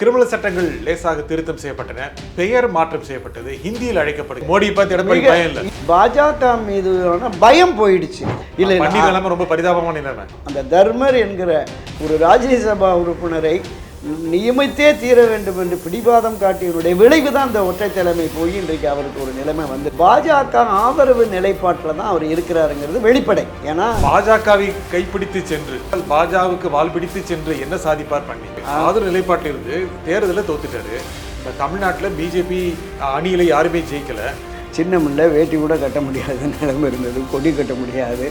Criminal சட்டங்கள் லேசாக திருத்தம் செய்யப்பட்டன பெயர் மாற்றம் செய்யப்பட்டது ஹிந்தியில் அழைக்கப்படும் மோடி பார்த்து எடப்பாடி பயம் இல்லை. பாஜக மீது பயம் போயிடுச்சு. இல்லை நிலைமை ரொம்ப பரிதாபமான நிலைமை. அந்த தர்மர் என்கிற ஒரு ராஜ்யசபா உறுப்பினரை நியமித்தே தீர வேண்டும் என்று பிடிவாதம் காட்டியவருடைய விளைவு தான் அந்த ஒற்றை தலைமை போய் இன்றைக்கு அவருக்கு ஒரு நிலைமை வந்து. பாஜக ஆதரவு நிலைப்பாட்டில் தான் அவர் இருக்கிறாருங்கிறது வெளிப்படை. ஏன்னா பாஜகவை கைப்பிடித்து சென்று பாஜகவுக்கு வால் பிடித்து சென்று என்ன சாதிப்பார் பண்ணி? ஆதரவு நிலைப்பாட்டில் இருந்து தேர்தலில் தோத்துட்டாரு. இந்த தமிழ்நாட்டில் பிஜேபி அணியில யாருமே ஜெயிக்கல. சின்னமில்ல வேட்டி கூட கட்ட முடியாத நிலைமை இருந்தது கொடி கட்ட முடியாது.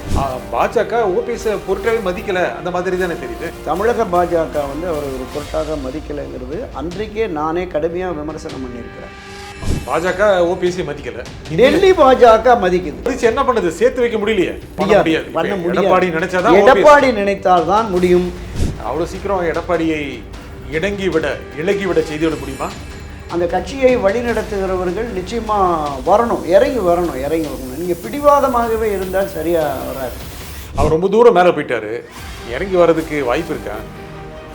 பாஜக ஓபிஎஸ் பொருட்களை மதிக்கல அந்த மாதிரி தானே தெரியுது? தமிழக பாஜக வந்து அவர் ஒரு பொருட்டாக மதிக்கலைங்கிறது அன்றைக்கே நானே கடுமையாக விமர்சனம் பண்ணியிருக்கிறேன். பாஜக ஓபிஎஸ்சி மதிக்கல. டெல்லி பாஜக மதிக்குது. என்ன பண்ணுது? சேர்த்து வைக்க முடியலையே? பண்ண முடியாது, எடப்பாடி நினைச்சாதான். எடப்பாடி நினைத்தால் தான் முடியும். அவ்வளவு சீக்கிரம் எடப்பாடியை இணங்கி விட இலகி விட செய்து விட முடியுமா? அந்த கட்சியை வழிநடத்துகிறவர்கள் நிச்சயமா வரணும் இறங்கி வரணும் இறங்கி வரணும். நீங்க பிடிவாதமாகவே இருந்தால் சரியா வராது. அவர் ரொம்ப தூரம் மேலே போயிட்டாரு. இறங்கி வர்றதுக்கு வாய்ப்பு இருக்கா?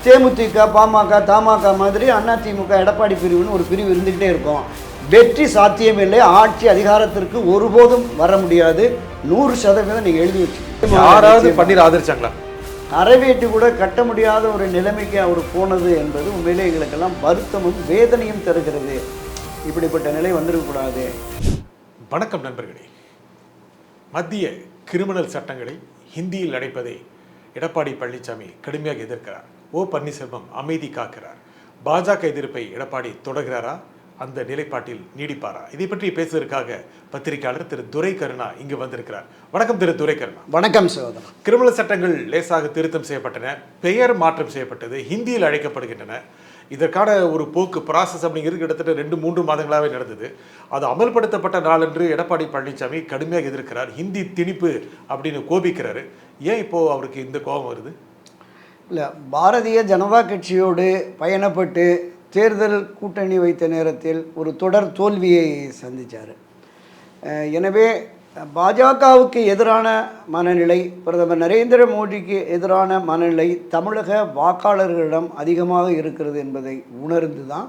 தேமுதிக பாமக தமாக மாதிரி அதிமுக எடப்பாடி பிரிவுன்னு ஒரு பிரிவு இருந்துகிட்டே இருக்கும். வெற்றி சாத்தியமில்லை ஆட்சி அதிகாரத்திற்கு ஒருபோதும் வர முடியாது. நூறு சதவீதம் நீங்க எழுதி வச்சு யாராவது பன்னீர் ஆதரிச்சாங்களா? அறவேட்டி கூட கட்ட முடியாத ஒரு நிலைமைக்கு அவர் போனது என்பது உண்மையிலே எங்களுக்கெல்லாம் வருத்தமும் வேதனையும் தருகிறது. இப்படிப்பட்ட நிலை வந்திருக்கக்கூடாது. வணக்கம் நண்பர்களே. மத்திய கிரிமினல் சட்டங்களை ஹிந்தியில் அடைப்பதை எடப்பாடி பழனிசாமி கடுமையாக எதிர்க்கிறார். ஓ பன்னீர்செல்வம் அமைதி காக்கிறார். பாஜக எதிர்ப்பை எடப்பாடி தொடர்கிறாரா? அந்த நிலைப்பாட்டில் நீடிப்பாரா? இதை பற்றி பேசுவதற்காக பத்திரிகையாளர் திரு துரை கருணா இங்கு வந்திருக்கிறார். வணக்கம் திரு துரை கருணா வணக்கம் சகோதரன் கிரிமினல் சட்டங்கள் லேசாக திருத்தம் செய்யப்பட்டன பெயர் மாற்றம் செய்யப்பட்டது ஹிந்தியில் அழைக்கப்படுகின்றன. இதற்கான ஒரு போக்கு ப்ராசஸ் அப்படிங்கிறது கிட்டத்தட்ட ரெண்டு மூன்று மாதங்களாகவே நடந்தது. அது அமல்படுத்தப்பட்ட நாளன்று எடப்பாடி பழனிசாமி கடுமையாக எதிர்க்கிறார். ஹிந்தி திணிப்பு அப்படின்னு கோபிக்கிறாரு. ஏன் இப்போ அவருக்கு இந்த கோபம் வருது? இல்லை பாரதிய ஜனதா கட்சியோடு பயணப்பட்டு தேர்தல் கூட்டணி வைத்த நேரத்தில் ஒரு தொடர் தோல்வியை சந்தித்தார் எனவே பாஜகவுக்கு எதிரான மனநிலை பிரதமர் நரேந்திர மோடிக்கு எதிரான மனநிலை தமிழக வாக்காளர்களிடம் அதிகமாக இருக்கிறது என்பதை உணர்ந்து தான்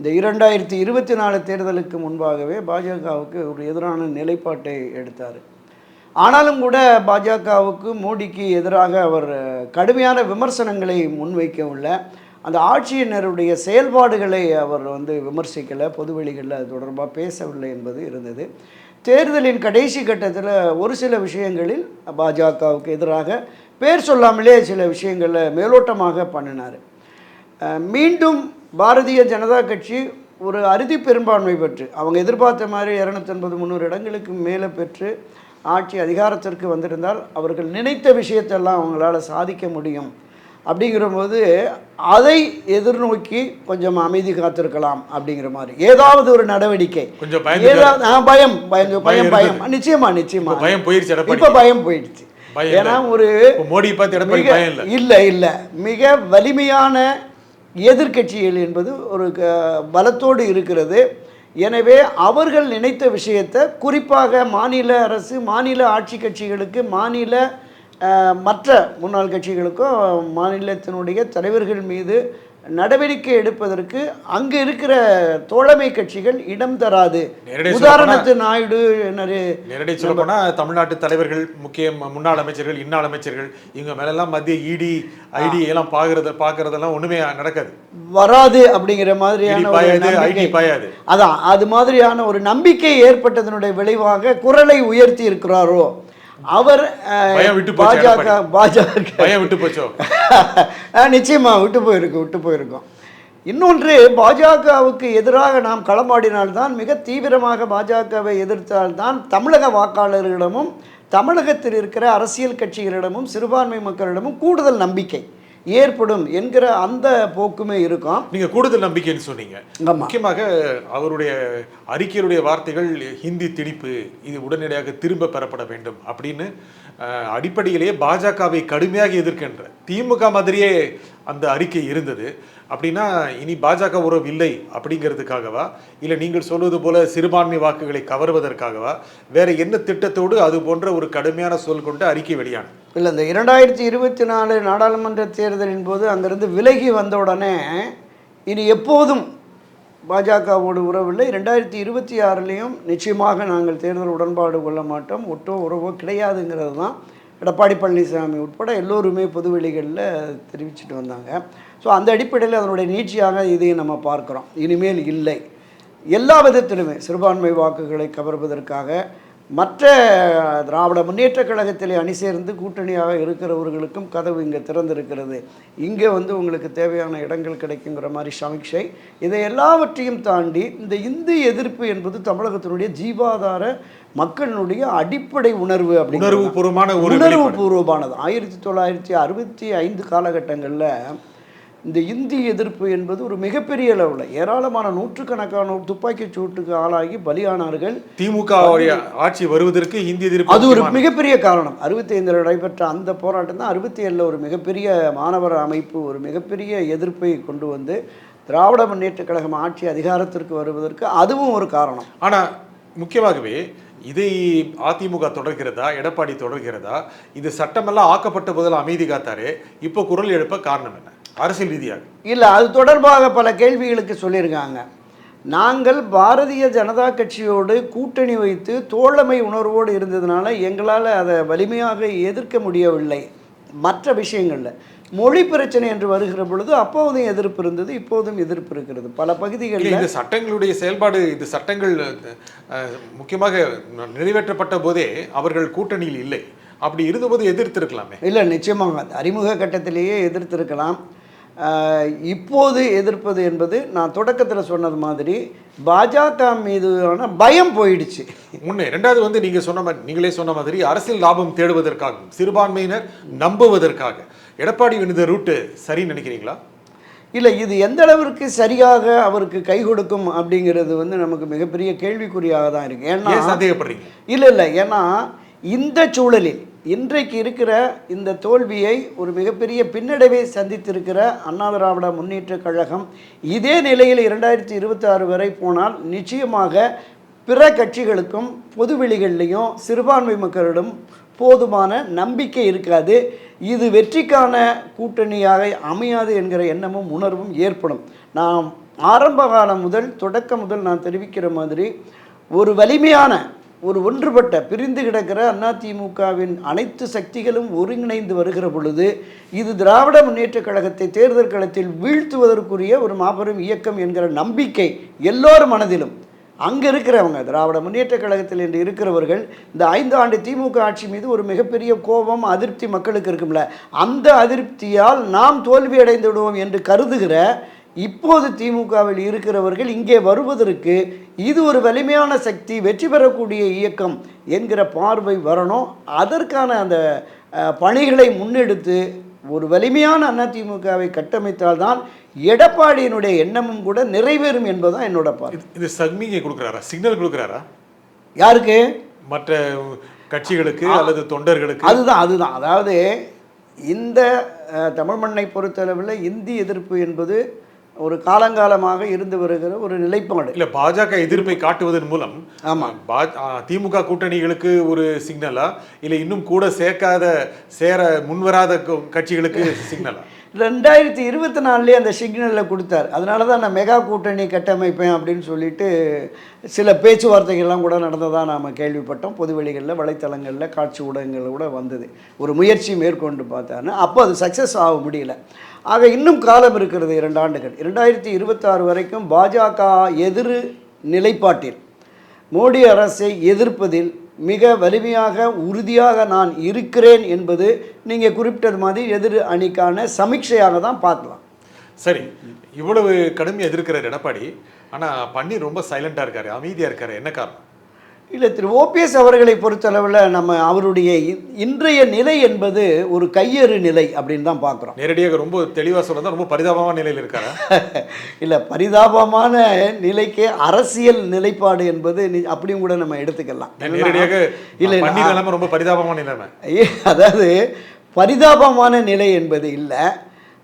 இந்த இரண்டாயிரத்தி இருபத்தி நாலு தேர்தலுக்கு முன்பாகவே பாஜகவுக்கு ஒரு எதிரான நிலைப்பாட்டை எடுத்தார். ஆனாலும் கூட பாஜகவுக்கு மோடிக்கு எதிராக அவர் கடுமையான விமர்சனங்களை முன்வைக்கவில்லை அந்த ஆட்சியினருடைய செயல்பாடுகளை அவர் வந்து விமர்சிக்கலை பொதுவெளிகளில் அது தொடர்பாக பேசவில்லை என்பது இருந்தது. தேர்தலின் கடைசி கட்டத்தில் ஒரு சில விஷயங்களில் பாஜகவுக்கு எதிராக பேர் சொல்லாமலே சில விஷயங்களை மேலோட்டமாக பண்ணினார். மீண்டும் பாரதிய ஜனதா கட்சி ஒரு அறுதி பெரும்பான்மை பெற்று அவங்க எதிர்பார்த்த மாதிரி இரநூத்தி எண்பது முந்நூறு இடங்களுக்கு மேலே பெற்று ஆட்சி அதிகாரத்திற்கு வந்திருந்தால் அவர்கள் நினைத்த விஷயத்தெல்லாம் அவங்களால் சாதிக்க முடியும். அப்படிங்கிற போது அதை எதிர்நோக்கி கொஞ்சம் அமைதி காத்திருக்கலாம் அப்படிங்கிற மாதிரி. ஏதாவது ஒரு நடவடிக்கை. கொஞ்சம் பயம் பயம் பயம் பயம். நிச்சயமா நிச்சயமா. பயம் எடப்பாடி. இப்போ பயம் போயிடுச்சு ஏன்னா. ஒரு மோடியை பார்த்து இல்லை. இல்ல மிக வலிமையான எதிர்க்கட்சிகள் என்பது ஒரு பலத்தோடு இருக்கிறது. எனவே அவர்கள் நினைத்த விஷயத்தை குறிப்பாக மாநில அரசு மாநில ஆட்சி கட்சிகளுக்கு மாநில மற்ற முன்னாள் கட்சிகளுக்கும் மாநிலத்தினுடைய தலைவர்கள் மீது நடவடிக்கை எடுப்பதற்கு அங்கு இருக்கிற தோழமை கட்சிகள் இடம் தராது. உதாரணத்து நாயுடு நேரடி சொல்ல போனா தமிழ்நாட்டு தலைவர்கள் முக்கிய முன்னாள் அமைச்சர்கள் இன்னாள் அமைச்சர்கள் இவங்க மேலெல்லாம் மத்திய இடி ஐடி எல்லாம் பாக்குறத பாக்குறதெல்லாம் ஒண்ணுமே நடக்காது. வராது அப்படிங்கிற மாதிரியான ஐடி பாயாது. அதான் அது மாதிரியான ஒரு நம்பிக்கை ஏற்பட்டதனுடைய விளைவாக குரலை உயர்த்தி இருக்கிறாரோ? அவர் விட்டு பாஜக. பாஜக. விட்டு போச்சோ? நிச்சயமா விட்டு போயிருக்கு விட்டு போயிருக்கோம். இன்னொன்று பாஜகவுக்கு எதிராக நாம் களமாடினால்தான் மிக தீவிரமாக பாஜகவை எதிர்த்தால்தான் தமிழக வாக்காளர்களிடமும் தமிழகத்தில் இருக்கிற அரசியல் கட்சிகளிடமும் சிறுபான்மை மக்களிடமும் கூடுதல் நம்பிக்கை. ஏற்படும் என்கிற அந்த போக்குமே இருக்கும். நீங்க கூடுதல் நம்பிக்கைன்னு சொன்னீங்க. முக்கியமாக அவருடைய அறிக்கையுடைய வார்த்தைகள் ஹிந்தி திணிப்பு இது உடனடியாக திரும்ப பெறப்பட வேண்டும் அப்படின்னு அடிப்படையிலேயே பாஜகவை கடுமையாக எதிர்க்கின்ற திமுக மாதிரியே அந்த அறிக்கை இருந்தது. அப்படின்னா இனி பாஜக உறவு இல்லை அப்படிங்கிறதுக்காகவா? இல்லை நீங்கள் சொல்வது போல சிறுபான்மை வாக்குகளை கவர்வதற்காகவா? வேற என்ன திட்டத்தோடு அது போன்ற ஒரு கடுமையான சொல் கொண்டு அறிக்கை வெளியான? இல்லை இந்த இரண்டாயிரத்தி இருபத்தி நாலு நாடாளுமன்ற தேர்தலின் போது அங்கிருந்து விலகி வந்த உடனே இனி எப்போதும் பாஜகவோடு உறவில்லை ரெண்டாயிரத்தி இருபத்தி ஆறுலேயும் நிச்சயமாக நாங்கள் தேர்தல் உடன்பாடு கொள்ள மாட்டோம். ஒட்டோ உறவோ கிடையாதுங்கிறது தான் எடப்பாடி பழனிசாமி உட்பட எல்லோருமே பொதுவெளிகளில் தெரிவிச்சுட்டு வந்தாங்க. ஸோ அந்த அடிப்படையில் அதனுடைய நீட்சியாக இதையும் நம்ம பார்க்குறோம். இனிமேல் இல்லை. எல்லா விதத்திலுமே சிறுபான்மை வாக்குகளை கவர்வதற்காக மற்ற திராவிட முன்னேற்றக் கழகத்திலே அணி சேர்ந்து கூட்டணியாக இருக்கிறவர்களுக்கும் கதவு இங்கே திறந்திருக்கிறது. இங்கே வந்து உங்களுக்கு தேவையான இடங்கள் கிடைக்குங்கிற மாதிரி சமீட்சை இதை எல்லாவற்றையும் தாண்டி இந்த இந்து எதிர்ப்பு என்பது தமிழகத்தினுடைய ஜீவாதார மக்களினுடைய அடிப்படை உணர்வு அப்படி உணர்வு பூர்வமான ஒரு உணர்வு. பூர்வமானது. ஆயிரத்தி தொள்ளாயிரத்தி அறுபத்தி ஐந்து காலகட்டங்களில் இந்த இந்தி எதிர்ப்பு என்பது ஒரு மிகப்பெரிய அளவில் ஏராளமான நூற்றுக்கணக்கானோர் துப்பாக்கிச் சூட்டுக்கு ஆளாகி பலியானார்கள். திமுக ஆட்சி வருவதற்கு இந்திய எதிர்ப்பு அது ஒரு மிகப்பெரிய காரணம். அறுபத்தி ஐந்தில் நடைபெற்ற அந்த போராட்டம் தான் அறுபத்தி ஏழில் ஒரு மிகப்பெரிய மாணவர் அமைப்பு ஒரு மிகப்பெரிய எதிர்ப்பை கொண்டு வந்து திராவிட முன்னேற்றக் கழகம் ஆட்சி அதிகாரத்திற்கு வருவதற்கு அதுவும் ஒரு காரணம். ஆனா முக்கியமாகவே இதை அதிமுக தொடர்கிறதா? எடப்பாடி தொடர்கிறதா? இது சட்டமெல்லாம் ஆக்கப்பட்ட போதில் அமைதி காத்தாரு. இப்போ குரல் எழுப்ப காரணம் என்ன? அரசியல் ரீதியாக. இல்லை அது தொடர்பாக பல கேள்விகளுக்கு சொல்லியிருக்காங்க. நாங்கள் பாரதிய ஜனதா கட்சியோடு கூட்டணி வைத்து தோழமை உணர்வோடு இருந்ததுனால எங்களால் அதை வலிமையாக எதிர்க்க முடியவில்லை. மற்ற விஷயங்களில். மொழி பிரச்சனை என்று வருகிற பொழுது அப்போதும் எதிர்ப்பு இருந்தது இப்போதும் எதிர்ப்பு இருக்கிறது. பல பகுதிகளில் இந்த சட்டங்களுடைய செயல்பாடு இது சட்டங்கள் முக்கியமாக நிறைவேற்றப்பட்ட போதே அவர்கள் கூட்டணியில் இல்லை. அப்படி இருந்தபோது எதிர்த்திருக்கலாமே. இல்லை நிச்சயமாக. அறிமுக கட்டத்திலேயே எதிர்த்திருக்கலாம். இப்போது எதிர்ப்பது என்பது நான் தொடக்கத்தில் சொன்னது மாதிரி பாஜக மீதான பயம் போயிடுச்சு. முன்னே ரெண்டாவது வந்து நீங்க சொன்ன மாதிரி நீங்களே சொன்ன மாதிரி அரசியல் லாபம் தேடுவதற்காகவும் சிறுபான்மையினர் நம்புவதற்காக. எடப்பாடி இந்த ரூட்டு சரின்னு நினைக்கிறீங்களா? இல்லை இது எந்த அளவிற்கு சரியாக அவருக்கு கை கொடுக்கும் அப்படிங்கிறது வந்து நமக்கு மிகப்பெரிய கேள்விக்குறியாக தான் இருக்கு. ஏன்னா ஏன் சந்தேகப்படுறீங்க? இல்லை இல்லை. ஏன்னா இந்த சூழலில் இன்றைக்கு இருக்கிற இந்த தோல்வியை ஒரு மிகப்பெரிய பின்னடைவை சந்தித்திருக்கிற அண்ணா திராவிட முன்னேற்றக் கழகம் இதே நிலையில் இரண்டாயிரத்தி இருபத்தி ஆறு வரை போனால் நிச்சயமாக பிற கட்சிகளுக்கும் பொதுவெளிகள்லையும் சிறுபான்மை மக்களிடம் போதுமான நம்பிக்கை இருக்காது. இது வெற்றிக்கான கூட்டணியாக அமையாது என்கிற எண்ணமும் உணர்வும் ஏற்படும். நாம் ஆரம்ப காலம் முதல் தொடக்கம் முதல் நான் தெரிவிக்கிற மாதிரி ஒரு வலிமையான ஒரு ஒன்றுபட்ட பிரிந்து கிடக்கிற அதிமுகவின் அனைத்து சக்திகளும் ஒருங்கிணைந்து வருகிற பொழுது இது திராவிட முன்னேற்றக் கழகத்தை தேர்தல் களத்தில் வீழ்த்துவதற்குரிய ஒரு மாபெரும் இயக்கம் என்கிற நம்பிக்கை எல்லோர் மனதிலும். அங்கே இருக்கிறவங்க திராவிட முன்னேற்றக் கழகத்தில் என்று இருக்கிறவர்கள் இந்த ஐந்து ஆண்டு திமுக ஆட்சி மீது ஒரு மிகப்பெரிய கோபம் அதிருப்தி மக்களுக்கு இருக்கும்ல. அந்த அதிருப்தியால் நாம் தோல்வியடைந்து விடுவோம் என்று கருதுகிற இப்போது திமுகவில் இருக்கிறவர்கள் இங்கே வருவதற்கு இது ஒரு வலிமையான சக்தி வெற்றி பெறக்கூடிய இயக்கம் என்கிற பார்வை வரணும். அதற்கான அந்த பணிகளை முன்னெடுத்து ஒரு வலிமையான அதிமுகவை கட்டமைத்தால்தான் எடப்பாடியினுடைய எண்ணமும் கூட நிறைவேறும் என்பதுதான் என்னோட பார்வை. இது- சக்மிகை கொடுக்குறாரா? சிக்னல் கொடுக்குறாரா? யாருக்கு? மற்ற கட்சிகளுக்கு அல்லது தொண்டர்களுக்கு? அதுதான் அதுதான். அதாவது இந்த தமிழ் மண்ணை பொறுத்தளவில் இந்தி எதிர்ப்பு என்பது ஒரு காலங்காலமாக இருந்து வருகிற ஒரு நிலைப்பாடு. இல்ல பாஜக எதிர்ப்பை காட்டுவதன் மூலம் ஆமா. பா- திமுக கூட்டணிகளுக்கு ஒரு சிக்னலா இல்ல இன்னும் கூட சேர்க்காத சேர முன்வராத கட்சிகளுக்கு சிக்னலா ரெண்டாயிரத்தி இருபத்தி நாலுலேயே அந்த சிக்னலில் கொடுத்தார். அதனால தான் நான் மெகா கூட்டணி கட்டமைப்பேன் அப்படின்னு சொல்லிட்டு சில பேச்சுவார்த்தைகள்லாம் கூட நடந்ததாக நாம் கேள்விப்பட்டோம். பொதுவெளிகளில் வலைத்தளங்களில் காட்சி ஊடகங்களில் கூட வந்தது. ஒரு முயற்சி மேற்கொண்டு பார்த்தான்னு அப்போ அது சக்ஸஸ் ஆக முடியல. ஆக இன்னும் காலம் இருக்கிறது இரண்டு ஆண்டுகள். இரண்டாயிரத்தி இருபத்தாறு வரைக்கும் பாஜக எதிர் நிலைப்பாட்டில் மோடி அரசை எதிர்ப்பதில் மிக வலிமையாக உறுதியாக நான் இருக்கிறேன் என்பது நீங்கள் குறிப்பிட்டது மாதிரி எதிர் அணிக்கான சமீட்சையாக தான் பார்க்கலாம். சரி இவ்வளவு கடுமையாக எதிர்க்கிறார் எடப்பாடி. ஆனால் பன்னீர் ரொம்ப சைலண்டாக இருக்காரு அமைதியாக இருக்காரு. என்ன காரணம்? இல்லை திரு ஓபிஎஸ் அவர்களை பொறுத்தளவில் நம்ம அவருடைய இன்றைய நிலை என்பது ஒரு கையறு நிலை அப்படின்னு தான் பார்க்குறோம் நேரடியாக ரொம்ப தெளிவா சொல்றதா ரொம்ப பரிதாபமான நிலையில் இருக்காரா. இல்லை பரிதாபமான நிலைக்கு அரசியல் நிலைப்பாடு என்பது அப்படியும் கூட நம்ம எடுத்துக்கலாம். நேரடியாக இல்லை நிலைமை ரொம்ப பரிதாபமான நிலைமை. அதாவது பரிதாபமான நிலை என்பது இல்லை.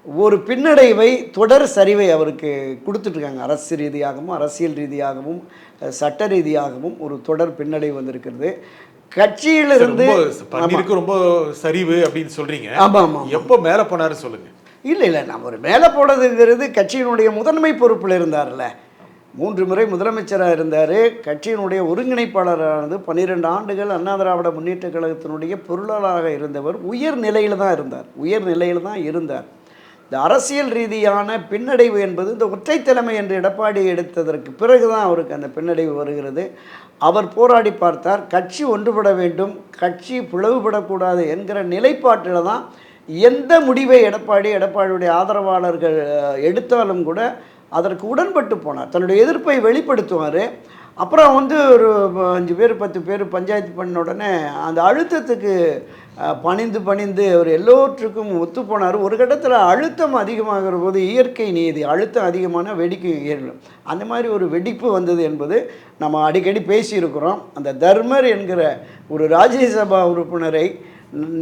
ஒரு பின்னடைவை தொடர் சரிவை அவருக்கு கொடுத்துட்ருக்காங்க அரசு ரீதியாகவும் அரசியல் ரீதியாகவும் சட்ட ரீதியாகவும் ஒரு தொடர் பின்னடைவு வந்திருக்கிறது. கட்சியிலிருந்து ரொம்ப சரிவு அப்படின்னு சொல்றீங்க. ஆமாம் ஆமாம் எப்போ மேல போனாரு சொல்லுங்க. இல்லை இல்லை நம்ம ஒரு மேலே போடுறதுங்கிறது கட்சியினுடைய முதன்மை பொறுப்பில் இருந்தார்ல. மூன்று முறை முதலமைச்சராக இருந்தார். கட்சியினுடைய ஒருங்கிணைப்பாளரானது பன்னிரெண்டு ஆண்டுகள் அண்ணா திராவிட முன்னேற்ற கழகத்தினுடைய பொருளாளராக இருந்தவர். உயர் நிலையில் தான் இருந்தார். உயர் நிலையில் தான் இருந்தார். இந்த அரசியல் ரீதியான பின்னடைவு என்பது இந்த ஒற்றை தலைமை என்று எடப்பாடி எடுத்ததற்கு பிறகு தான் அவருக்கு அந்த பின்னடைவு வருகிறது. அவர் போராடி பார்த்தார் கட்சி ஒன்றுபட வேண்டும் கட்சி பிளவுபடக்கூடாது என்கிற நிலைப்பாட்டில் தான் எந்த முடிவை எடப்பாடி எடப்பாடியுடைய ஆதரவாளர்கள் எடுத்தாலும் கூட அதற்கு உடன்பட்டு போனார். தன்னுடைய எதிர்ப்பை வெளிப்படுத்துவார். அப்புறம் வந்து ஒரு அஞ்சு பேர் பத்து பேர் பஞ்சாயத்து பண்ண உடனே அந்த அழுத்தத்துக்கு பணிந்து பணிந்து அவர் எல்லோற்றுக்கும் ஒத்து போனார் ஒரு கட்டத்தில் அழுத்தம் அதிகமாகிற போது இயற்கை நீதி அழுத்தம் அதிகமான வெடிக்கு ஏறும் அந்த மாதிரி ஒரு வெடிப்பு வந்தது என்பது நம்ம அடிக்கடி பேசியிருக்கிறோம். அந்த தர்மர் என்கிற ஒரு ராஜ்யசபா உறுப்பினரை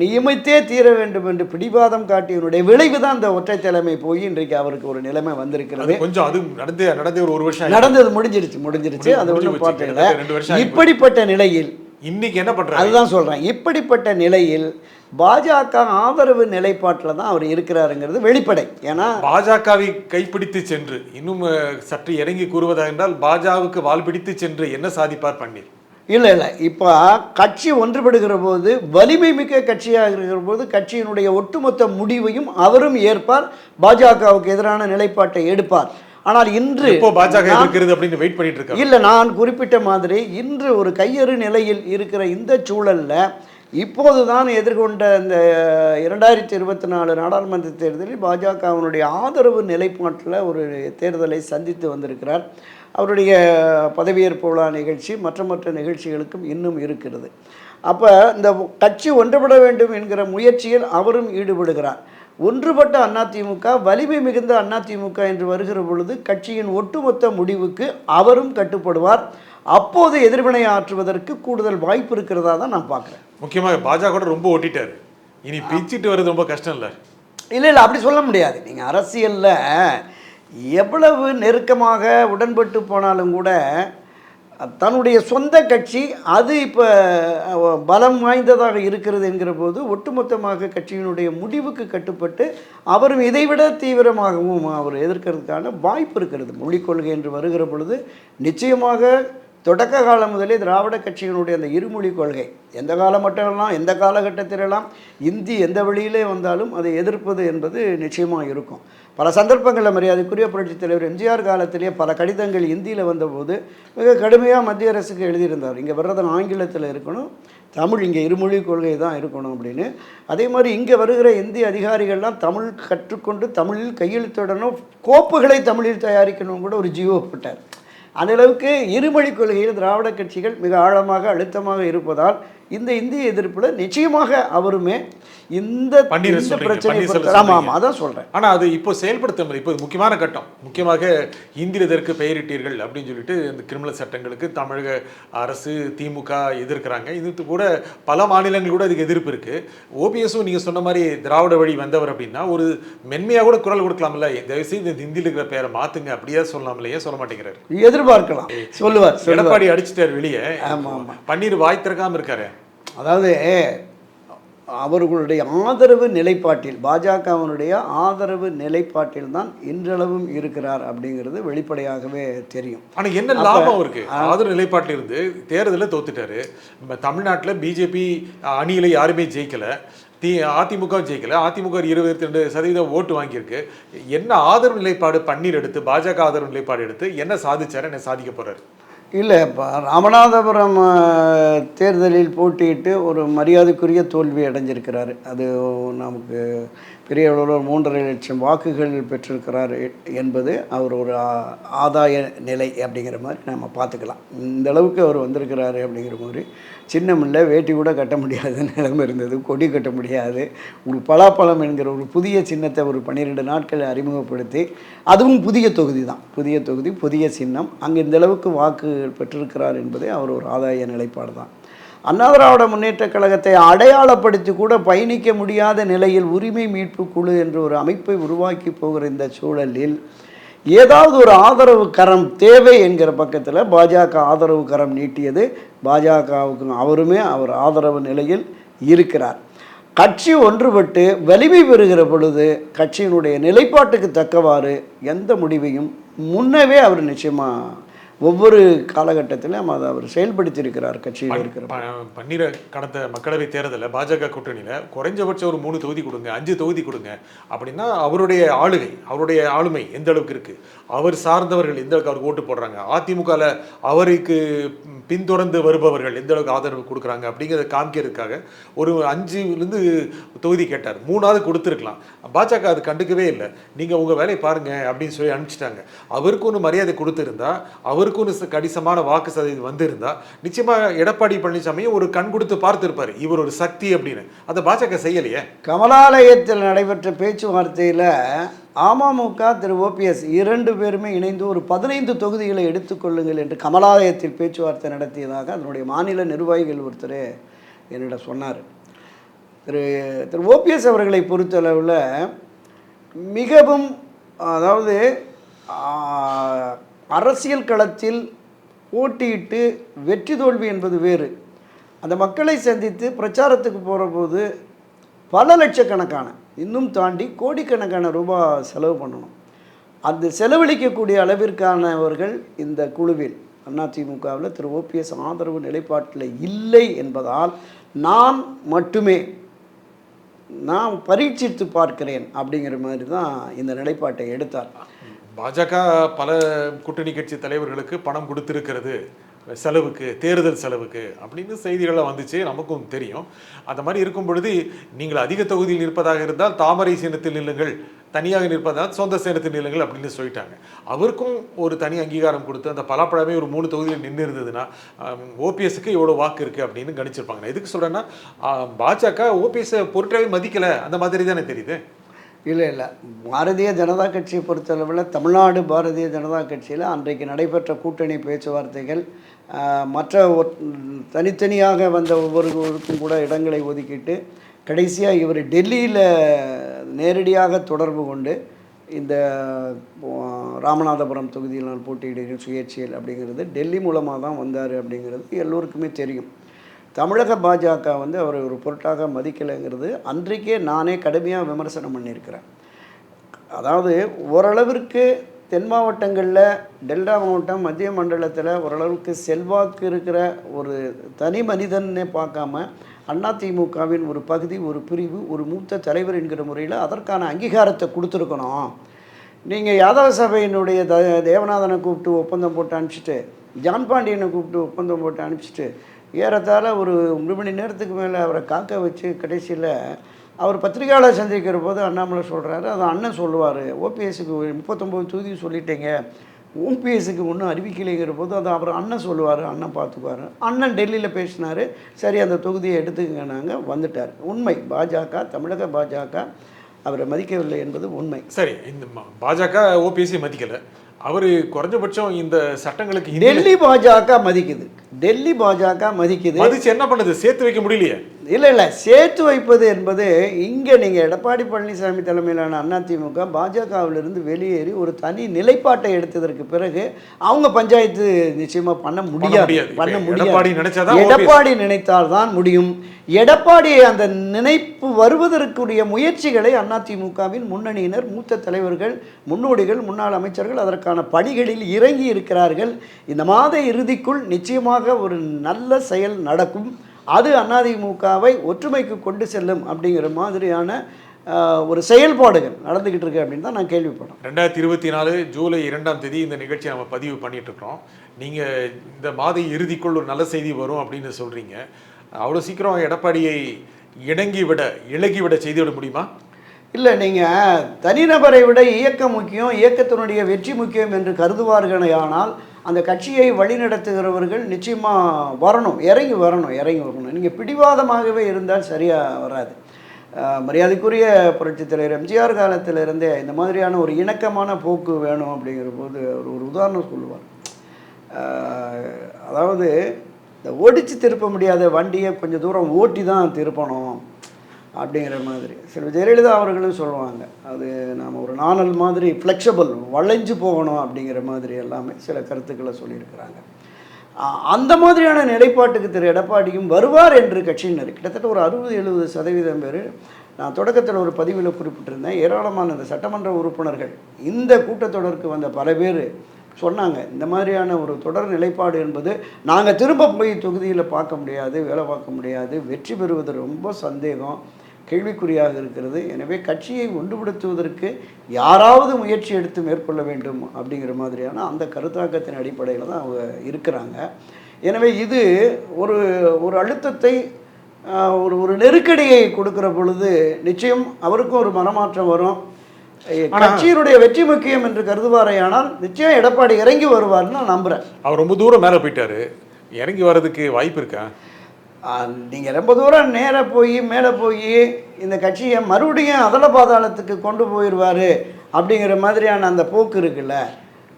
நியமித்தே தீர வேண்டும் என்று பிடிவாதம் காட்டியவனுடைய விளைவு தான் அந்த ஒற்றை தலைமை போய் இன்றைக்கு அவருக்கு ஒரு நிலைமை வந்திருக்கிறது. கொஞ்சம் அது நடந்து நடந்து ஒரு ஒரு வருஷம். நடந்தது முடிஞ்சிருச்சு முடிஞ்சிருச்சு. அது ஒன்றும் ஆகி இப்படிப்பட்ட நிலையில் இன்னைக்கு என்ன பண்றாரு? அதுதான் சொல்கிறேன் இப்படிப்பட்ட நிலையில் பாஜக ஆதரவு நிலைப்பாட்டில் தான் அவர் இருக்கிறாருங்கிறது வெளிப்படை. ஏன்னா பாஜகவை கைப்பிடித்து சென்று இன்னும் சற்று இறங்கி கூறுவதாக என்றால் பாஜகவுக்கு வால் பிடித்து சென்று என்ன சாதிப்பார் பன்னீர்? இல்லை இல்லை. இப்போ கட்சி ஒன்றுபடுகிற போது வலிமை மிக்க கட்சியாக இருக்கிற போது கட்சியினுடைய ஒட்டுமொத்த முடிவையும் அவரும் ஏற்பார் பாஜகவுக்கு எதிரான நிலைப்பாட்டை எடுப்பார். ஆனால் இன்று பாஜக இருக்கிறது அப்படின்னு வெயிட் பண்ணிட்டு இருக்காரு இல்லை நான் குறிப்பிட்ட மாதிரி இன்று ஒரு கையறு நிலையில் இருக்கிற இந்த சூழல்ல இப்போது தான் எதிர்கொண்ட இந்த இரண்டாயிரத்தி இருபத்தி நாலு நாடாளுமன்ற தேர்தலில் பாஜகவினுடைய ஆதரவு நிலைப்பாட்டில் ஒரு தேர்தலை சந்தித்து வந்திருக்கிறார். அவருடைய பதவியேற்பு விழா நிகழ்ச்சி மற்ற மற்ற நிகழ்ச்சிகளுக்கும் இன்னும் இருக்கிறது. அப்போ இந்த கட்சி ஒன்றுபட வேண்டும் என்கிற முயற்சியில் அவரும் ஈடுபடுகிறார். ஒன்றுபட்ட அதிமுக வலிமை மிகுந்த அதிமுக என்று வருகிற பொழுது கட்சியின் ஒட்டுமொத்த முடிவுக்கு அவரும் கட்டுப்படுவார். அப்போது எதிர்வினை ஆற்றுவதற்கு கூடுதல் வாய்ப்பு இருக்கிறதா தான் நான் பார்க்குறேன். முக்கியமாக பாஜக கூட ரொம்ப ஓட்டிட்டாரு. இனி பிச்சுட்டு வர்றது ரொம்ப கஷ்டம் இல்ல. இல்லை இல்லை அப்படி சொல்ல முடியாது. நீங்கள் அரசியலில் எவ்வளவு நெருக்கமாக உடன்பட்டு போனாலும் கூட தன்னுடைய சொந்த கட்சி அது இப்போ பலம் வாய்ந்ததாக இருக்கிறது என்கிற போது ஒட்டுமொத்தமாக கட்சியினுடைய முடிவுக்கு கட்டுப்பட்டு அவரும் இதைவிட தீவிரமாகவும் அவர் எதிர்க்கிறதுக்கான வாய்ப்பு இருக்கிறது. மொழிக் கொள்கை என்று வருகிற பொழுது நிச்சயமாக தொடக்க காலம் முதலே திராவிட கட்சியினுடைய அந்த இருமொழி கொள்கை எந்த காலம் மட்டுமெல்லாம் எந்த காலகட்டத்திலெல்லாம் இந்தி எந்த வழியிலே வந்தாலும் அதை எதிர்ப்பது என்பது நிச்சயமாக இருக்கும். பல சந்தர்ப்பங்களில் மரியாதைக்குரிய புரட்சித் தலைவர் எம்ஜிஆர் காலத்திலேயே பல கடிதங்கள் இந்தியில் வந்தபோது மிக கடுமையாக மத்திய அரசுக்கு எழுதியிருந்தார். இங்கே வர்றது ஆங்கிலத்தில் இருக்கணும் தமிழ் இங்கே இருமொழி கொள்கை தான் இருக்கணும் அப்படின்னு. அதே மாதிரி இங்கே வருகிற இந்திய அதிகாரிகள்லாம் தமிழ் கற்றுக்கொண்டு தமிழில் கையெழுத்திடணும் கோப்புகளை தமிழில் தயாரிக்கணும் கூட ஒரு ஜியோ போட்டார். அந்த அளவுக்கு இருமொழி கொள்கையில் திராவிட கட்சிகள் மிக ஆழமாக அழுத்தமாக இருப்பதால் இந்த இந்திய எதிர்ப்பில் நிச்சயமாக அவருமே இந்த பன்னீரை செல்வம் ஆமாம். ஆமாம் அதான் சொல்கிறேன் ஆனா அது இப்போ செயல்படுத்த இப்போ முக்கியமான கட்டம். முக்கியமாக இந்தியில் இதற்கு பெயரிட்டீர்கள் அப்படின்னு சொல்லிட்டு இந்த கிரிமினல் சட்டங்களுக்கு தமிழக அரசு திமுக எதிர்க்கிறாங்க. இது கூட பல மாநிலங்கள் கூட இதுக்கு எதிர்ப்பு இருக்கு. ஓபிஎஸும் நீங்க சொன்ன மாதிரி திராவிட வழி வந்தவர் அப்படின்னா ஒரு மென்மையா கூட குரல் கொடுக்கலாம்ல. தயவுசெய்து இந்த ஹிந்தியில் இருக்கிற பேரை மாத்துங்க. அப்படியே சொல்லலாம்ல. ஏன் சொல்ல மாட்டேங்கிறாரு? எதிர்பார்க்கலாம். சொல்லுவார் எடப்பாடி அடிச்சிட்டாரு வெளியே. பன்னீர் வாய் திறக்காம இருக்காரு. அதாவது அவர்களுடைய ஆதரவு நிலைப்பாட்டில் பாஜகவினுடைய ஆதரவு நிலைப்பாட்டில் தான் இன்றளவும் இருக்கிறார் அப்படிங்கிறது வெளிப்படையாகவே தெரியும். ஆனா என்ன லாபம் இருக்கு ஆதரவு நிலைப்பாட்டில் இருந்து தேர்தலில் தோத்துட்டாரு. நம்ம தமிழ்நாட்டுல பிஜேபி அணியில யாருமே ஜெயிக்கல. தி அதிமுக ஜெயிக்கல. அதிமுக இருபத்தி ரெண்டு சதவீதம் ஓட்டு வாங்கியிருக்கு. என்ன ஆதரவு நிலைப்பாடு பன்னீர் எடுத்து பாஜக ஆதரவு நிலைப்பாடு எடுத்து என்ன சாதிச்சாரு என்ன சாதிக்க போறாரு? இல்லை இப்போ ராமநாதபுரம் தேர்தலில் போட்டியிட்டு ஒரு மரியாதைக்குரிய தோல்வி அடைஞ்சிருக்கிறாரு. அது நமக்கு பெரிய அளவில் ஒரு மூன்றரை லட்சம் வாக்குகள் பெற்றிருக்கிறார் என்பது அவர் ஒரு ஆதாய நிலை அப்படிங்கிற மாதிரி நம்ம பார்த்துக்கலாம். இந்த அளவுக்கு அவர் வந்திருக்கிறாரு அப்படிங்கிற மாதிரி. சின்னமில்ல வேட்டி கூட கட்ட முடியாத நிலம் இருந்தது கொடி கட்ட முடியாது. ஒரு பலாப்பழம் என்கிற ஒரு புதிய சின்னத்தை ஒரு பன்னிரெண்டு நாட்கள் அறிமுகப்படுத்தி அதுவும் புதிய தொகுதி தான். புதிய தொகுதி புதிய சின்னம். அங்கே இந்த அளவுக்கு வாக்கு பெற்றிருக்கிறார் என்பதே அவர் ஒரு ஆதாய நிலைப்பாடு தான். அண்ணா திராவிட முன்னேற்றக் கழகத்தை அடையாளப்படுத்தி கூட பயணிக்க முடியாத நிலையில் உரிமை மீட்பு குழு என்ற ஒரு அமைப்பை உருவாக்கி போகிற இந்த சூழலில் ஏதாவது ஒரு ஆதரவு கரம் தேவை என்கிற பக்கத்தில் பாஜக ஆதரவு கரம் நீட்டியது. பாஜகவுக்கு அவருமே அவர் ஆதரவு நிலையில் இருக்கிறார். கட்சி ஒன்றுபட்டு வலிமை பெறுகிற பொழுது கட்சியினுடைய நிலைப்பாட்டுக்கு தக்கவாறு எந்த முடிவையும் முன்னவே அவர் நிச்சயமாக ஒவ்வொரு காலகட்டத்திலும் அதை அவர் செயல்படுத்தியிருக்கிறார் கட்சியில் இருக்கிற பன்னீர கடந்த மக்களவை தேர்தலில் பாஜக கூட்டணியில் குறைஞ்சபட்சம் ஒரு மூணு தொகுதி கொடுங்க அஞ்சு தொகுதி கொடுங்க அப்படின்னா அவருடைய ஆளுகை அவருடைய ஆளுமை எந்த அளவுக்கு இருக்கு? அவர் சார்ந்தவர்கள் எந்த அளவுக்கு அவருக்கு ஓட்டு போடுறாங்க? அதிமுகவில் அவருக்கு பின்தொடர்ந்து வருபவர்கள் எந்த அளவுக்கு ஆதரவு கொடுக்குறாங்க? அப்படிங்கிறத காமிக்கிறதுக்காக ஒரு அஞ்சுலேருந்து தொகுதி கேட்டார். மூணாவது கொடுத்துருக்கலாம். பாஜக அது கண்டுக்கவே இல்லை. நீங்கள் உங்கள் வேலையை பாருங்க அப்படின்னு சொல்லி அனுப்பிச்சிட்டாங்க. அவருக்கு ஒன்று மரியாதை கொடுத்துருந்தா அவருக்கு ஒன்று கணிசமான வாக்கு சதவீதம் வந்திருந்தா நிச்சயமாக எடப்பாடி பழனிசாமியும் ஒரு கண் கொடுத்து பார்த்துருப்பார். இவர் ஒரு சக்தி அப்படின்னு. அதை பாஜக செய்யலையே? கமலாலயத்தில் நடைபெற்ற பேச்சுவார்த்தையில் அமமுக திரு. ஓபிஎஸ் இரண்டு பேருமே இணைந்து ஒரு பதினைந்து தொகுதிகளை எடுத்துக்கொள்ளுங்கள் என்று கமலாலயத்தில் பேச்சுவார்த்தை நடத்தியதாக அதனுடைய மாநில நிர்வாகிகள் ஒருத்தர் என்னிடம் சொன்னார். திரு. திரு. ஓபிஎஸ் அவர்களை பொறுத்தளவில் மிகவும் அதாவது அரசியல் களத்தில் போட்டியிட்டு வெற்றி தோல்வி என்பது வேறு. அந்த மக்களை சந்தித்து பிரச்சாரத்துக்கு போகிற போது பல லட்சக்கணக்கான இன்னும் தாண்டி கோடிக்கணக்கான ரூபாய் செலவு பண்ணணும். அந்த செலவழிக்கக்கூடிய அளவிற்கானவர்கள் இந்த குழுவில் அதிமுகவில் திரு. ஓபிஎஸ் ஆதரவு நிலைப்பாட்டில் இல்லை என்பதால் நான் மட்டுமே நான் பரீட்சித்து பார்க்கிறேன் அப்படிங்கிற மாதிரி தான் இந்த நிலைப்பாட்டை எடுத்தார். பாஜக பல கூட்டணி கட்சி தலைவர்களுக்கு பணம் கொடுத்திருக்கிறது. செலவுக்கு தேர்தல் செலவுக்கு அப்படின்னு செய்திகள்லாம் வந்துச்சு நமக்கும் தெரியும். அந்த மாதிரி இருக்கும் பொழுது நீங்கள் அதிக தொகுதியில் இருப்பதாக இருந்தால் தாமரை சின்னத்தில் நில்லுங்கள் தனியாக நிற்பதால் சொந்த சேனத்தில் நில்லுங்கள் அப்படின்னு சொல்லிட்டாங்க. அவருக்கும் ஒரு தனி அங்கீகாரம் கொடுத்து அந்த பலாப்பழமே ஒரு மூணு தொகுதியில் நின்று இருந்ததுன்னா ஓபிஎஸ்க்கு இவ்வளோ வாக்கு இருக்குது அப்படின்னு கணிச்சிருப்பாங்க. நான் எதுக்கு சொல்கிறேன்னா பாஜக ஓபிஎஸ்ஸை பொருட்டாவே மதிக்கலை அந்த மாதிரி தானே தெரியுது? இல்லை இல்லை. பாரதிய ஜனதா கட்சியை பொறுத்தளவில் தமிழ்நாடு பாரதிய ஜனதா கட்சியில் அன்றைக்கு நடைபெற்ற கூட்டணி பேச்சுவார்த்தைகள் மற்ற தனித்தனியாக வந்த ஒவ்வொருவருக்கும் கூட இடங்களை ஒதுக்கிட்டு கடைசியாக இவர் டெல்லியில் நேரடியாக தொடர்பு கொண்டு இந்த ராமநாதபுரம் தொகுதியில் நான் போட்டியிடுகிறேன் சுயேட்சியல் அப்படிங்கிறது டெல்லி மூலமாக தான் வந்தார் அப்படிங்கிறது எல்லோருக்குமே தெரியும். தமிழக பாஜக வந்து அவரை ஒரு பொருட்டாக மதிக்கலைங்கிறது அன்றைக்கே நானே கடுமையாக விமர்சனம் பண்ணியிருக்கிறேன். அதாவது ஓரளவிற்கு தென் மாவட்டங்களில் டெல்டா மாவட்டம் மத்திய மண்டலத்தில் ஓரளவுக்கு செல்வாக்கு இருக்கிற ஒரு தனி மனிதன்னே பார்க்காம அதிமுகவின் ஒரு பகுதி ஒரு பிரிவு ஒரு மூத்த தலைவர் என்கிற முறையில் அதற்கான அங்கீகாரத்தை கொடுத்துருக்கணும். நீங்கள் யாதவ சபையினுடைய த தேவநாதனை கூப்பிட்டு ஒப்பந்தம் போட்டு அனுப்பிச்சிட்டு ஜான் பாண்டியனை கூப்பிட்டு ஒப்பந்தம் போட்டு அனுப்பிச்சிட்டு ஏறத்தாழ ஒரு ஒரு மணி நேரத்துக்கு மேலே அவரை காக்க வச்சு கடைசியில் அவர் பத்திரிகையாளர் சந்திக்கிற போது அண்ணாமலை சொல்கிறாரு அது அண்ணன் சொல்லுவார். ஓபிஎஸ்க்கு முப்பத்தொம்போது தொகுதி சொல்லிட்டீங்க. ஓபிஎஸ்க்கு ஒன்றும் அறிவிக்கலைங்கிற போது அது அவர் அண்ணன் சொல்லுவார். அண்ணன் பார்த்துக்குவார் அண்ணன் டெல்லியில் பேசினார். சரி அந்த தொகுதியை எடுத்துக்கங்க நாங்கள் வந்துட்டார். உண்மை. பாஜக தமிழக பாஜக அவரை மதிக்கவில்லை என்பது உண்மை. சரி இந்த பாஜக ஓபிஎஸ்சி மதிக்கல. அவரு குறைஞ்சபட்சம் இந்த சட்டங்களுக்கு டெல்லி பாஜக மதிக்குது. டெல்லி பாஜக மதிக்குது. மதிச்சு என்ன பண்ணுது? சேர்த்து வைக்க முடியலையே. இல்லை இல்லை. சேர்த்து வைப்பது என்பது இங்கே நீங்கள் எடப்பாடி பழனிசாமி தலைமையிலான அதிமுக பாஜகவிலிருந்து வெளியேறி ஒரு தனி நிலைப்பாட்டை எடுத்ததற்கு பிறகு அவங்க பஞ்சாயத்து நிச்சயமாக பண்ண முடியாது. பண்ண முடியாது. எடப்பாடி நினைத்தால் தான் முடியும். எடப்பாடி அந்த நினைப்பு வருவதற்குரிய முயற்சிகளை அதிமுகவின் முன்னணியினர் மூத்த தலைவர்கள் முன்னோடிகள் முன்னாள் அமைச்சர்கள் அதற்கான பணிகளில் இறங்கி இருக்கிறார்கள் இந்த மாத இறுதிக்குள் நிச்சயமாக ஒரு நல்ல செயல் நடக்கும். அது அதிமுகவை ஒற்றுமைக்கு கொண்டு செல்லும் அப்படிங்கிற மாதிரியான ஒரு செயல்பாடுகள் நடந்துக்கிட்டு இருக்கு அப்படின்னு தான் நான் கேள்விப்பட்டேன் ரெண்டாயிரத்தி இருபத்தி நாலு ஜூலை இரண்டாம் தேதி இந்த நிகழ்ச்சியை நம்ம பதிவு பண்ணிட்டு இருக்கிறோம். நீங்க இந்த மாத இறுதிக்குள் ஒரு நல்ல செய்தி வரும் அப்படின்னு சொல்றீங்க. அவ்வளோ சீக்கிரம் எடப்பாடியை இணங்கி விட இழகி விட செய்து விட முடியுமா? இல்லை நீங்கள் தனிநபரை விட இயக்கம் முக்கியம் இயக்கத்தினுடைய வெற்றி முக்கியம் என்று கருதுவார்களே ஆனால் அந்த கட்சியை வழிநடத்துகிறவர்கள் நிச்சயமாக வரணும் இறங்கி வரணும் இறங்கி வரணும். நீங்கள் பிடிவாதமாகவே இருந்தால் சரியாக வராது. மரியாதைக்குரிய புரட்சித் தலைவர் எம்ஜிஆர் காலத்திலிருந்தே இந்த மாதிரியான ஒரு இணக்கமான போக்கு வேணும் அப்படிங்கிற போது அவர் ஒரு உதாரணம் சொல்லுவார். அதாவது இந்த ஓடிச்சு திருப்ப முடியாத வண்டியை கொஞ்சம் தூரம் ஓட்டி தான் திருப்பணும். அப்படிங்கிற மாதிரி. சில ஜெயலலிதா அவர்களும் சொல்லுவாங்க அது நாம் ஒரு நாணல் மாதிரி ஃப்ளெக்சபிள் வளைஞ்சு போகணும் அப்படிங்கிற மாதிரி எல்லாமே சில கருத்துக்களை சொல்லியிருக்கிறாங்க. அந்த மாதிரியான நிலைப்பாட்டுக்கு திரு எடப்பாடியும் வருவார் என்று கட்சியினர். கிட்டத்தட்ட ஒரு அறுபது எழுபது சதவீதம் பேர் நான் தொடக்கத்தில் ஒரு பதிவில் குறிப்பிட்டிருந்தேன் ஏராளமான இந்த சட்டமன்ற உறுப்பினர்கள் இந்த கூட்டத்தொடருக்கு வந்த பல பேர் சொன்னாங்க இந்த மாதிரியான ஒரு தொடர் நிலைப்பாடு என்பது நாங்கள் திரும்ப போய் தொகுதியில் பார்க்க முடியாது வேலை பார்க்க முடியாது வெற்றி பெறுவது ரொம்ப சந்தேகம் கேள்விக்குறியாக இருக்கிறது. எனவே கட்சியை ஒன்றுபடுத்துவதற்கு யாராவது முயற்சி எடுத்து மேற்கொள்ள வேண்டும் அப்படிங்கிற மாதிரியான அந்த கருத்தாக்கத்தின் அடிப்படையில் தான் அவங்க இருக்கிறாங்க. எனவே இது ஒரு ஒரு அழுத்தத்தை ஒரு ஒரு நெருக்கடியை கொடுக்கிற பொழுது நிச்சயம் அவருக்கும் ஒரு மனமாற்றம் வரும். கட்சியினுடைய வெற்றி முக்கியம் என்று கருதுவாரேயானால் நிச்சயம் எடப்பாடி இறங்கி வருவார்னு நான் நம்புகிறேன் அவர் ரொம்ப தூரம் மேலே போயிட்டாரு. இறங்கி வர்றதுக்கு வாய்ப்பு இருக்கா? நீங்கள் ரொம்ப தூரம் நேராக போய் மேலே போய் இந்த கட்சியை மறுபடியும் அதல பாதாளத்துக்கு கொண்டு போயிடுவார் அப்படிங்கிற மாதிரியான அந்த போக்கு இருக்குல்ல?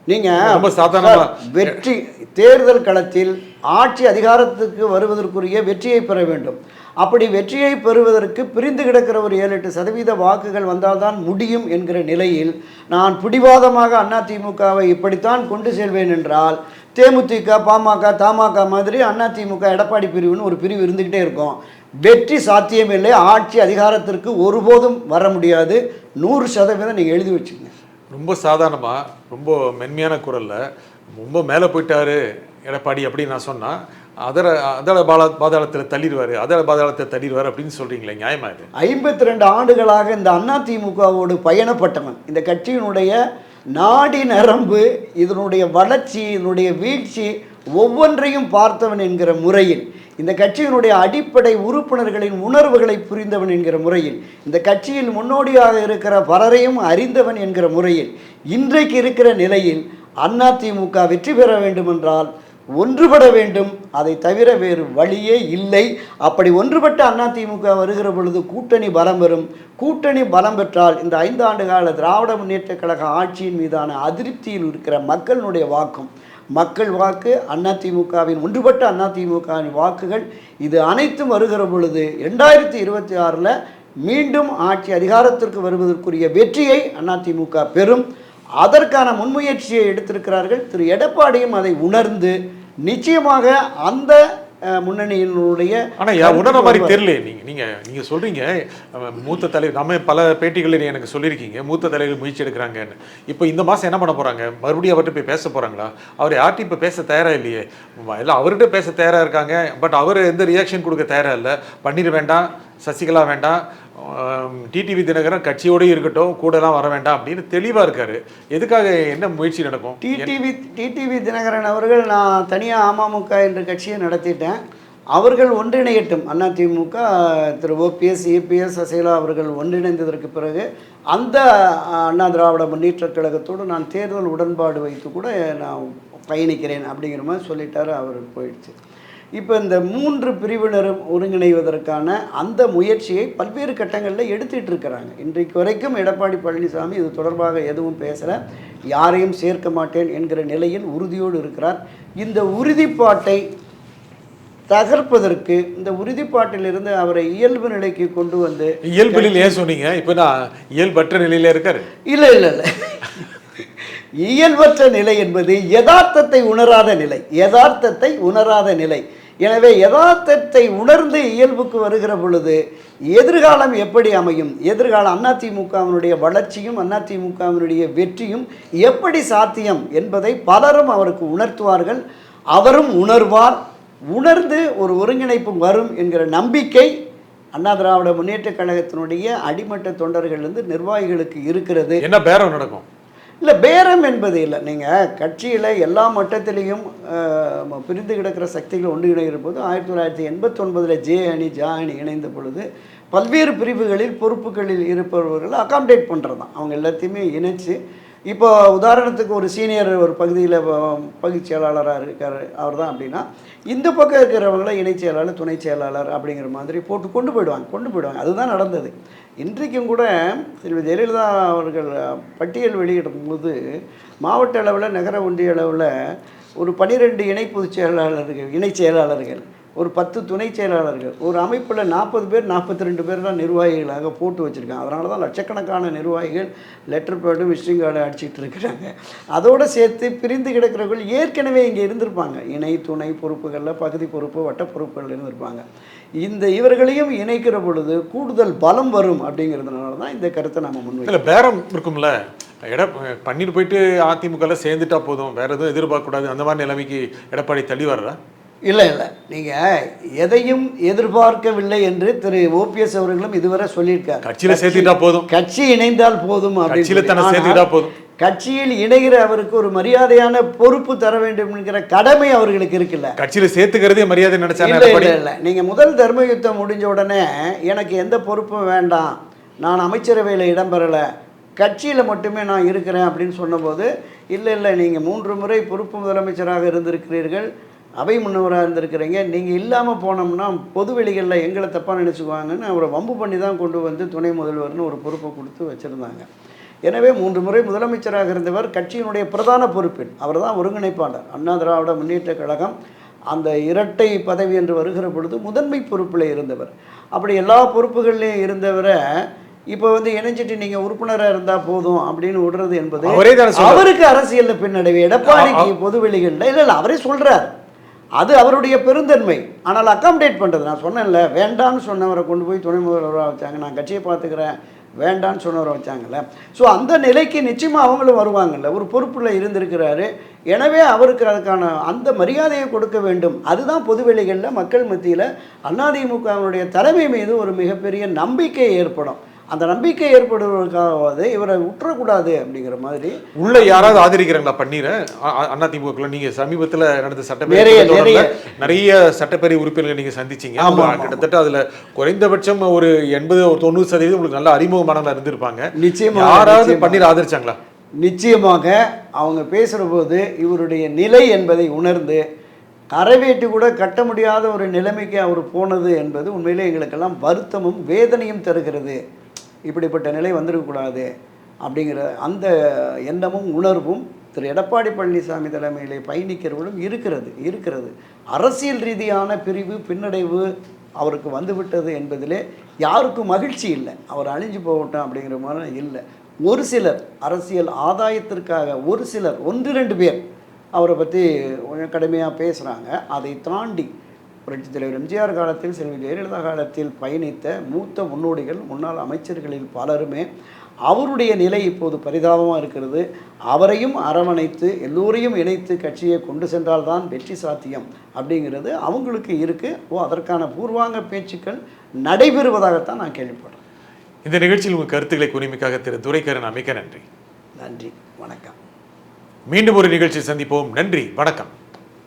ரொம்ப நீங்கள் சாதாரணமா- வெற்றி தேர்தல் களத்தில் ஆட்சி அதிகாரத்துக்கு வருவதற்குரிய வெற்றியை பெற வேண்டும். அப்படி வெற்றியை பெறுவதற்கு பிரிந்து கிடக்கிற ஒரு ஏழு எட்டு சதவீத வாக்குகள் வந்தால்தான் முடியும் என்கிற நிலையில் நான் பிடிவாதமாக அதிமுகவை இப்படித்தான் கொண்டு செல்வேன் என்றால் தேமுதிக பாமக தமாக மாதிரி அதிமுக எடப்பாடி பிரிவுன்னு ஒரு பிரிவு இருந்துக்கிட்டே இருக்கும். வெற்றி சாத்தியமில்லை ஆட்சி அதிகாரத்திற்கு ஒருபோதும் வர முடியாது. நூறு சதவீதம் நீங்கள் எழுதி வச்சுங்க ரொம்ப சாதாரணமாக ரொம்ப மென்மையான குரலில் ரொம்ப மேலே போயிட்டாரு எடப்பாடி அப்படின்னு நான் சொன்னால் அதர அதர பால பாதாளத்தில் தள்ளிடுவார் அதர பாதாளத்தை தள்ளிடுவார் அப்படின்னு சொல்கிறீங்களே நியாயமாக இது? ஐம்பத்தி ரெண்டு ஆண்டுகளாக இந்த அதிமுகவோடு பயணப்பட்டவன். இந்த கட்சியினுடைய நாடி நரம்பு இதனுடைய வளர்ச்சி இதனுடைய வீழ்ச்சி ஒவ்வொன்றையும் பார்த்தவன் என்கிற முறையில். இந்த கட்சியினுடைய அடிப்படை உறுப்பினர்களின் உணர்வுகளை புரிந்தவன் என்கிற முறையில் இந்த கட்சியில் முன்னோடியாக இருக்கிற பலரையும் அறிந்தவன் என்கிற முறையில் இன்றைக்கு இருக்கிற நிலையில் அதிமுக வெற்றி பெற வேண்டுமென்றால் ஒன்றுபட வேண்டும். அதை தவிர வேறு வழியே இல்லை. அப்படி ஒன்றுபட்ட அதிமுக வருகிற பொழுது கூட்டணி பலம் பெறும். கூட்டணி பலம் பெற்றால் இந்த ஐந்து ஆண்டு கால திராவிட முன்னேற்றக் கழக ஆட்சியின் மீதான அதிருப்தியில் இருக்கிற மக்களினுடைய வாக்கும் மக்கள் வாக்கு அதிமுகவின் ஒன்றுபட்ட அதிமுகவின் வாக்குகள் இது அனைத்தும் வருகிற பொழுது ரெண்டாயிரத்தி இருபத்தி ஆறில் மீண்டும் ஆட்சி அதிகாரத்திற்கு வருவதற்குரிய வெற்றியை அதிமுக பெறும். அதற்கான முன்முயற்சியை எடுத்திருக்கிறார்கள். திரு. எடப்பாடியும் அதை உணர்ந்து நிச்சயமாக அந்த முன்னணியினுடைய ஆனா யா உணர மாதிரி தெரியல நீங்க நீங்க நீங்க சொல்றீங்க அஹ், மூத்த தலைவர் நம்ம பல பேட்டிகளில் எனக்கு சொல்லியிருக்கீங்க மூத்த தலைவர் முயற்சி எடுக்கிறாங்கன்னு. இப்போ இந்த மாசம் என்ன பண்ண போறாங்க? மறுபடியும் அவர்கிட்ட போய் பேச போறாங்களா? அவர் யார்கிட்ட இப்போ பேச தயாரா இல்லையே? இல்லை அவர்கிட்ட பேச தயாரா இருக்காங்க பட் அவர் எந்த ரியாக்ஷன் கொடுக்க தயாரா இல்லை? பண்ணிட வேண்டாம் சசிகலா வேண்டாம் டிடிவி தினகரன் கட்சியோடய இருக்கட்டும் கூடலாம் வர வேண்டாம் அப்படின்னு தெளிவாக இருக்கார். எதுக்காக என்ன முயற்சி நடக்கும்? டிடிவி டிடிவி தினகரன் அவர்கள் நான் தனியாக அமமுக என்ற கட்சியை நடத்திட்டேன். அவர்கள் ஒன்றிணையட்டும். அதிமுக திரு ஓபிஎஸ் இபிஎஸ் சசிகலா அவர்கள் ஒன்றிணைந்ததற்கு பிறகு அந்த அண்ணா திராவிட முன்னேற்றக் கழகத்தோடு நான் தேர்தல் உடன்பாடு வைத்து கூட நான் பயணிக்கிறேன் அப்படிங்கிற மாதிரி சொல்லிட்டாரு அவர் போயிடுச்சு. இப்போ இந்த மூன்று பிரிவினரும் ஒருங்கிணைவதற்கான அந்த முயற்சியை பல்வேறு கட்டங்களில் எடுத்துட்டு இருக்கிறாங்க. இன்றைக்கு வரைக்கும் எடப்பாடி பழனிசாமி இது தொடர்பாக எதுவும் பேசல. யாரையும் சேர்க்க மாட்டேன் என்கிற நிலையில் உறுதியோடு இருக்கிறார். இந்த உறுதிப்பாட்டை தகர்ப்பதற்கு இந்த உறுதிப்பாட்டிலிருந்து அவரை இயல்பு நிலைக்கு கொண்டு வந்து இயல்பில் ஏன் சொன்னீங்க. இப்போ நான் இயல்பற்ற நிலையில இருக்காரு. இல்லை இல்லை இல்லை. இயல்பற்ற நிலை என்பது யதார்த்தத்தை உணராத நிலை யதார்த்தத்தை உணராத நிலை. எனவே யதார்த்தத்தை உணர்ந்து இயல்புக்கு வருகிற பொழுது எதிர்காலம் எப்படி அமையும்? எதிர்காலம் அதிமுகவினுடைய வளர்ச்சியும் அதிமுகவினுடைய வெற்றியும் எப்படி சாத்தியம் என்பதை பலரும் அவருக்கு உணர்த்துவார்கள். அவரும் உணர்வார். உணர்ந்து ஒரு ஒருங்கிணைப்பு வரும் என்கிற நம்பிக்கை அண்ணா திராவிட முன்னேற்ற கழகத்தினுடைய அடிமட்ட தொண்டர்கள்லேருந்து நிர்வாகிகளுக்கு இருக்கிறது. என்ன பேரம் நடக்கும்? இல்லை பேரம் என்பது இல்லை. நீங்கள் கட்சியில் எல்லா மட்டத்திலையும் பிரிந்து கிடக்கிற சக்திகள் ஒன்று இணைகிற போது ஆயிரத்தி தொள்ளாயிரத்தி எண்பத்தொன்பதில் ஜே அணி ஜா அணி இணைந்த பொழுது பல்வேறு பிரிவுகளில் பொறுப்புகளில் இருப்பவர்களை அகாமடேட் பண்ணுறது தான் அவங்க எல்லாத்தையுமே இணைச்சு இப்போ உதாரணத்துக்கு ஒரு சீனியர் ஒரு பகுதியில் பகுதி செயலாளராக இருக்கார். அவர் தான் அப்படின்னா இந்த பக்கம் இருக்கிறவங்கள இணைச் செயலாளர் துணை செயலாளர் அப்படிங்கிற மாதிரி போட்டு கொண்டு போயிடுவாங்க கொண்டு போயிடுவாங்க. அதுதான் நடந்தது. இன்றைக்கும் கூட செல்வி ஜெயலலிதா அவர்கள் பட்டியல் வெளியிடும் போது மாவட்ட அளவில் நகர ஒன்றிய அளவில் ஒரு பனிரெண்டு இணை பொதுச் செயலாளர்கள் இணைச் செயலாளர்கள் ஒரு பத்து துணை செயலாளர்கள் ஒரு அமைப்பில் நாற்பது பேர் நாற்பத்தி ரெண்டு பேர் தான் நிர்வாகிகளாக போட்டு வச்சுருக்காங்க. அதனால தான் லட்சக்கணக்கான நிர்வாகிகள் லெட்டர் பேர்டு விசிட்டிங் கார்டு அடிச்சிட்டு இருக்கிறாங்க. அதோடு சேர்த்து பிரிந்து கிடக்கிறவர்கள் ஏற்கனவே இங்கே இருந்திருப்பாங்க. இணை துணை பொறுப்புகளில் பகுதி பொறுப்பு வட்ட பொறுப்புகள் இருந்திருப்பாங்க. இந்த இவர்களையும் இணைக்கிற பொழுது கூடுதல் பலம் வரும் அப்படிங்கிறதுனால தான் இந்த கருத்தை நம்ம முன்வைக்கிறோம் இல்ல பேரம் இருக்கும்ல. எட பண்ணிட்டு போயிட்டு அதிமுகல சேர்ந்துட்டா போதும். வேற எதுவும் எதிர்பார்க்க கூடாது. அந்த மாதிரி நிலைமைக்கு எடப்பாடி தள்ளி வர்றா? இல்லை இல்லை. நீங்கள் எதையும் எதிர்பார்க்கவில்லை என்று திரு ஓபிஎஸ் அவர்களும் இதுவரை சொல்லியிருக்காரு கட்சியில சேர்த்துட்டா போதும். கட்சி இணைந்தால் போதும் அப்படின்னு போதும். கட்சியில் இணைகிற அவருக்கு ஒரு மரியாதையான பொறுப்பு தர வேண்டும் என்கிற கடமை அவர்களுக்கு இருக்குல்ல. கட்சியில சேர்த்துக்கிறதே மரியாதை நினைச்சாங்க இல்லை இல்லை நீங்கள் முதல் தர்ம யுத்தம் முடிஞ்ச உடனே எனக்கு எந்த பொறுப்பும் வேண்டாம். நான் அமைச்சரவையில் இடம்பெறலை. கட்சியில் மட்டுமே நான் இருக்கிறேன் அப்படின்னு சொன்னபோது இல்லை இல்லை நீங்கள் மூன்று முறை பொறுப்பு முதலமைச்சராக இருந்திருக்கிறீர்கள். அவை முன்னவராக இருந்திருக்கிறீங்க. நீங்கள் இல்லாமல் போனோம்னா பொது வெளிகளில் எங்களை தப்பாக நினச்சிக்குவாங்கன்னு அவரை வம்பு பண்ணி தான் கொண்டு வந்து துணை முதல்வர்னு ஒரு பொறுப்பை கொடுத்து வச்சுருந்தாங்க. எனவே மூன்று முறை முதலமைச்சராக இருந்தவர் கட்சியினுடைய பிரதான பொறுப்பில் அவர் தான் ஒருங்கிணைப்பாளர். அண்ணா திராவிட முன்னேற்ற கழகம் அந்த இரட்டை பதவி என்று வருகிற பொழுது முதன்மை பொறுப்பில் இருந்தவர். அப்படி எல்லா பொறுப்புகள்லையும் இருந்தவரை இப்போ வந்து இணைஞ்சிட்டு நீங்கள் உறுப்பினராக இருந்தால் போதும் அப்படின்னு விடுறது என்பது சொல்றாரு. அவருக்கு அரசியலில் பின்னடைவு. எடப்பாடிக்கு பொது வெளிகளில் இல்லை இல்லை அவரே சொல்கிறார் அது அவருடைய பெருந்தன்மை. ஆனால் அக்காமடேட் பண்ணுறது நான் சொன்னேன்ல வேண்டான்னு சொன்னவரை கொண்டு போய் துணை முதல்வராக வச்சாங்க. நான் கட்சியை பார்த்துக்கிறேன் வேண்டான்னு சொன்னவரை வச்சாங்கல்ல. ஸோ அந்த நிலைக்கு நிச்சயமாக அவங்களும் வருவாங்கல்ல. ஒரு பொறுப்பில் இருந்திருக்கிறாரு. எனவே அவருக்கு அதுக்கான அந்த மரியாதையை கொடுக்க வேண்டும். அதுதான் பொதுவெளிகளில் மக்கள் மத்தியில் அதிமுகவினுடைய தலைமை மீது ஒரு மிகப்பெரிய நம்பிக்கை ஏற்படும். அந்த நம்பிக்கை ஏற்படுவதற்காவது இவரை விட்டுறக்கூடாது அப்படிங்கிற மாதிரி உள்ள யாராவது ஆதரிக்கிறாங்களா பன்னீரை அதிமுக நீங்க சமீபத்துல நடந்த சட்டப்பேரவை நிறைய. சட்டப்பேரவை உறுப்பினர்களை நீங்க சந்திச்சீங்க. கிட்டத்தட்ட அதுல குறைந்தபட்சம் ஒரு எண்பது ஒரு தொண்ணூறு சதவீதம் உங்களுக்கு நல்ல அறிமுகமானவங்களா இருந்திருப்பாங்க நிச்சயமாக, யாராவது. பன்னீர் ஆதரிச்சாங்களா நிச்சயமாக அவங்க பேசுகிற போது இவருடைய நிலை என்பதை உணர்ந்து கரைவேட்டி கூட கட்ட முடியாத ஒரு நிலைமைக்கு அவர் போனது என்பது உண்மையிலே எங்களுக்கெல்லாம் வருத்தமும் வேதனையும் தருகிறது இப்படிப்பட்ட நிலை வந்துடக்கூடாது அப்படிங்கிற அந்த எண்ணமும் உணர்வும் திரு எடப்பாடி பழனிசாமி தலைமையிலே பயணிக்கிறவர்களும் இருக்கிறது இருக்கிறது. அரசியல் ரீதியான பிரிவு பின்னடைவு அவருக்கு வந்துவிட்டது என்பதிலே யாருக்கும் மகிழ்ச்சி இல்லை. அவர் அழிஞ்சு போகட்டும் அப்படிங்கிற மாதிரி இல்லை. ஒரு சிலர் அரசியல் ஆதாயத்திற்காக ஒரு சிலர் ஒன்று ரெண்டு பேர் அவரை பற்றி கொஞ்சம் கடுமையாக பேசுகிறாங்க அதை தாண்டி புரட்சித் தலைவர் எம்ஜிஆர் காலத்தில் செல்வி ஜெயலலிதா காலத்தில் பயணித்த மூத்த முன்னோடிகள் முன்னாள் அமைச்சர்களில் பலருமே அவருடைய நிலை இப்போது பரிதாபமாக இருக்கிறது. அவரையும் அரவணைத்து எல்லோரையும் இணைத்து கட்சியை கொண்டு சென்றால்தான் வெற்றி சாத்தியம் அப்படிங்கிறது அவங்களுக்கு இருக்குது ஓ அதற்கான பூர்வாங்க பேச்சுக்கள் நடைபெறுவதாகத்தான் நான் கேள்விப்படுறேன். இந்த நிகழ்ச்சியில் உங்க கருத்துக்களை குறிமிக்காக திரு. துரைக்கரன் அமைக்க நன்றி. நன்றி. வணக்கம். மீண்டும் ஒரு நிகழ்ச்சி சந்திப்போம். நன்றி. வணக்கம்.